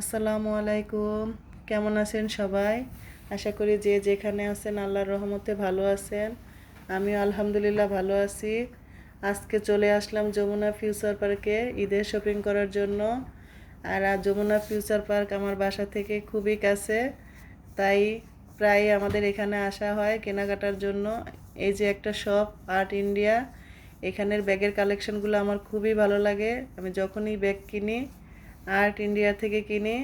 আসসালামু আলাইকুম। কেমন আছেন সবাই? আশা করি যে যেখানে আছেন আল্লাহর রহমতে ভালো আছেন। আমিও আলহামদুলিল্লাহ ভালো আছি। আজকে চলে আসলাম যমুনা ফিউচার পার্কে ঈদের শপিং করার জন্য। আর যমুনা ফিউচার পার্ক আমার বাসা থেকে খুবই কাছে। তাই প্রায় আমাদের এখানে আসা হয় কেনাকাটার জন্য। এই যে একটা শপ, আর্ট ইন্ডিয়া, এখানের ব্যাগের কালেকশনগুলো আমার খুবই ভালো লাগে। আমি যখনই ব্যাগ কিনি আর্ট ইন্ডিয়া থেকে কিনি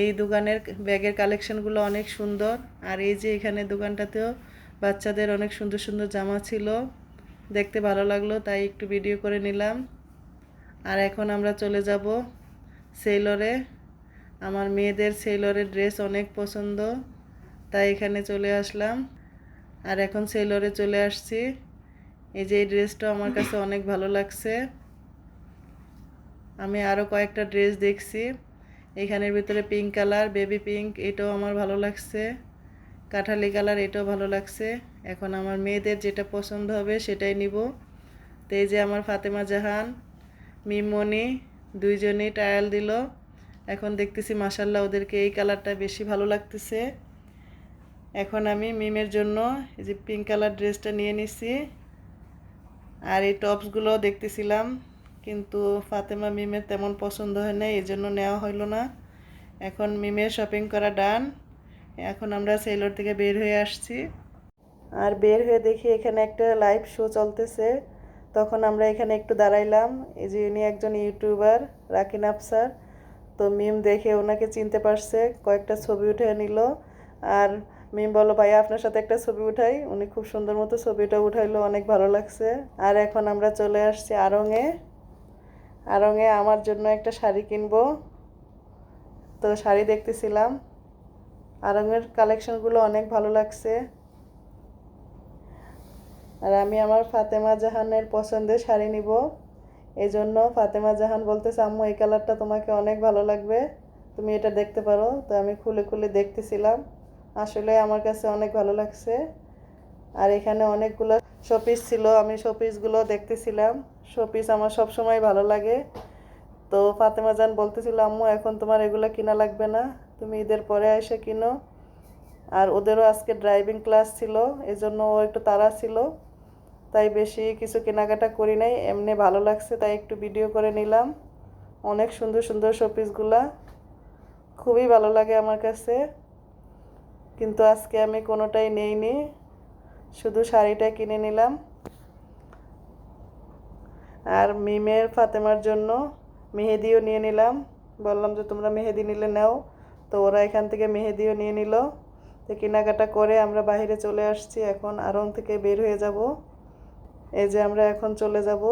এই দোকানের ব্যাগের কালেকশনগুলো অনেক সুন্দর। আর এই যে এখানে দোকানটাতেও বাচ্চাদের অনেক সুন্দর সুন্দর জামা ছিল। দেখতে ভালো লাগল, তাই একটু ভিডিও করে নিলাম। আর এখন আমরা চলে যাব সেলরে। আমার মেয়েদের সেলরের ড্রেস অনেক পছন্দ, তাই এখানে চলে আসলাম। আর এখন সেলরে চলে আসছি। এই যে এই ড্রেসটা আমার কাছে অনেক ভালো লাগছে। আমি আরও কয়েকটা ড্রেস দেখছি। এখানের ভিতরে পিঙ্ক কালার বেবি পিঙ্ক এটাও আমার ভালো লাগছে। কাঠালি কালার এটাও ভালো লাগছে। এখন আমার মেয়েদের যেটা পছন্দ হবে সেটাই নিব। তো এই যে আমার ফাতেমা জাহান মিমনি দুইজনেই ট্রায়াল দিল। এখন দেখতেছি মাসাল্লাহ ওদেরকে এই কালারটা বেশি ভালো লাগতেছে। এখন আমি মিমের জন্য এই যে পিঙ্ক কালার ড্রেসটা নিয়ে নিছি। আর এই টপসগুলো দেখতেছিলাম। কিন্তু ফাতেমা মিমের তেমন পছন্দ হয় না এই জন্য নেওয়া হইল না। এখন মিমের শপিং করা ডান এখন আমরা সেলর থেকে বের হয়ে আসছি। আর বের হয়ে দেখি এখানে একটা লাইভ শো চলতেছে। তখন আমরা এখানে একটু দাঁড়াইলাম। এই যে উনি একজন ইউটিউবার রাকিন আফসার। তো মিম দেখে ওনাকে চিনতে পারছে, কয়েকটা ছবি উঠে নিল। আর মিম বলো ভাই আপনার সাথে একটা ছবি উঠাই। উনি খুব সুন্দর মতো ছবিটা উঠাইলো, অনেক ভালো লাগছে। আর এখন আমরা চলে আসছি আরঙে। আরঙে আমার জন্য একটা শাড়ি কিনবো। তো শাড়ি দেখতেছিলাম। আরঙের কালেকশনগুলো অনেক ভালো লাগছে। আর আমি আমার ফাতেমা জাহানের পছন্দের শাড়ি নিব। এই জন্য ফাতেমা জাহান বলতেছে, আম্মু, এই কালারটা তোমাকে অনেক ভালো লাগবে। তুমি এটা দেখতে পারো। তো আমি খুলে খুলে দেখতেছিলাম। আসলে আমার কাছে অনেক ভালো লাগছে। আর এখানে অনেকগুলো শোপিস ছিল, আমি শোপিসগুলো দেখতেছিলাম। শোপিস আমার সব সময় ভালো লাগে। তো ফাতেমা জান বলতেছিল, আম্মু, এখন তোমার এগুলো কিনা লাগবে না, তুমি ঈদের পরে এসে কিনো। আর ওদেরও আজকে ড্রাইভিং ক্লাস ছিল, এজন্য ও একটু তাড়া ছিল। তাই বেশি কিছু কেনাকাটা করি নাই, এমনি ভালো লাগছে, তাই একটু ভিডিও করে নিলাম। অনেক সুন্দর সুন্দর শোপিসগুলা খুবই ভালো লাগে আমার কাছে। কিন্তু আজকে আমি কোনোটাই নেইনি। শুধু শাড়িটা কিনে নিলাম। আর মিমের ফাতেমার জন্য মেহেদিও নিয়ে নিলাম। বললাম যে, তোমরা মেহেদি নিলে নাও। তো ওরা এখান থেকে মেহেদিও নিয়ে নিল। তো কেনাকাটা করে আমরা বাইরে চলে আসছি। এখন আরং থেকে বের হয়ে যাব। এই যে আমরা এখন চলে যাব।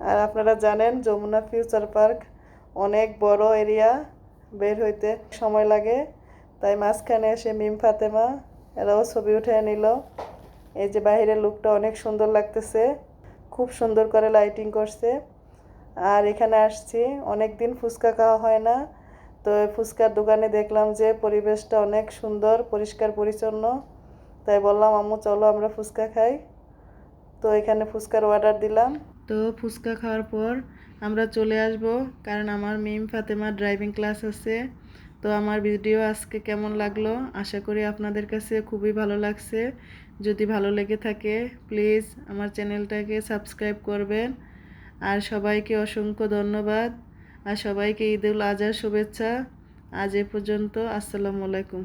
আর আপনারা জানেন, যমুনা ফিউচার পার্ক অনেক বড় এরিয়া। বের হইতে সময় লাগে। তাই মাঝখানে এসে মিম ফাতেমা এরাও ছবি উঠে নিল। এই যে বাহিরের লুকটা অনেক সুন্দর লাগতেছে। খুব সুন্দর করে লাইটিং করছে। আর এখানে আসছি অনেক দিন ফুচকা খাওয়া হয় না। তো ফুচকার দোকানে দেখলাম যে পরিবেশটা অনেক সুন্দর, পরিষ্কার, পরিচ্ছন্ন। তাই বললাম, আম্মু, চলো আমরা ফুচকা খাই। তো এখানে ফুচকার অর্ডার দিলাম। তো ফুচকা খাওয়ার পর আমরা চলে আসব, কারণ আমার মিম ফাতেমা ড্রাইভিং ক্লাস আছে। তো আমার ভিডিও আজকে কেমন লাগল? আশা করি আপনাদের কাছে খুবই ভালো লাগছে। যদি ভালো লেগে থাকে প্লিজ আমার চ্যানেলটাকে সাবস্ক্রাইব করবেন। আর সবাইকে অসংখ্য ধন্যবাদ। আর সবাইকে ঈদুল আজহার শুভেচ্ছা। আজ এ পর্যন্ত, আসসালামু আলাইকুম।